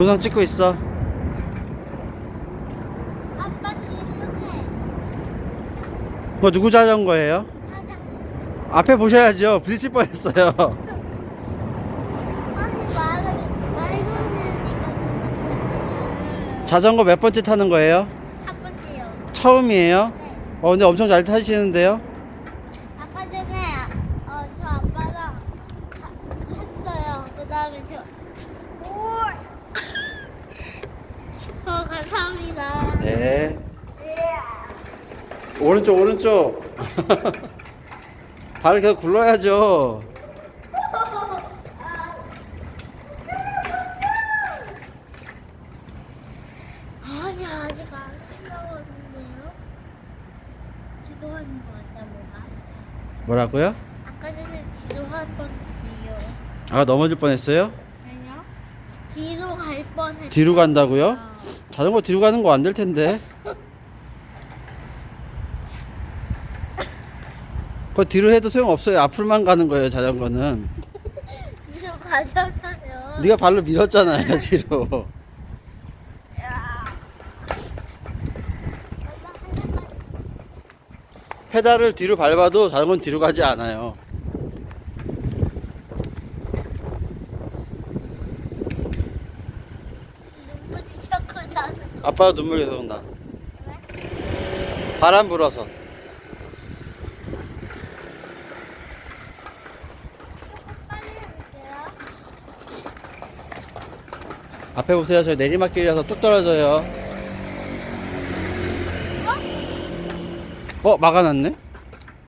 영상 찍고 있어. 아빠 지금해 그거 누구 자전거예요? 찾아 앞에 보셔야죠. 부딪힐 뻔했어요. 말을 자전거 몇 번째 타는 거예요? 첫 번째요 처음이에요? 네 어, 근데 엄청 잘 타시는데요? 아까 전에 어, 저 아빠랑 가- 했어요 그 다음에 저 오! 어, 감사합니다 네. 오른쪽, 오른쪽. 발을 계속 굴러야죠. 아니 아직 안 끝나왔는데요 지도 하는 거 같다 뭐가 뭐라고요? 아까 전에 뒤로 할 뻔했어요 아, 넘어질 뻔했어요? 아니요 뒤로 갈 뻔했어요 뒤로 간다고요? 자전거 뒤로 가는 거 안 될 텐데. 그거 뒤로 해도 소용 없어요. 앞으로만 가는 거예요, 자전거는. 뒤로 가잖아요 네가 발로 밀었잖아요, 뒤로. 페달을 뒤로 밟아도 자전거는 뒤로 가지 않아요. 눈물이 자꾸 나는 아빠가 눈물 계속 나. 바람 불어서. 앞에 보세요. 저희 내리막길이라서 뚝 떨어져요. 어, 막아놨네?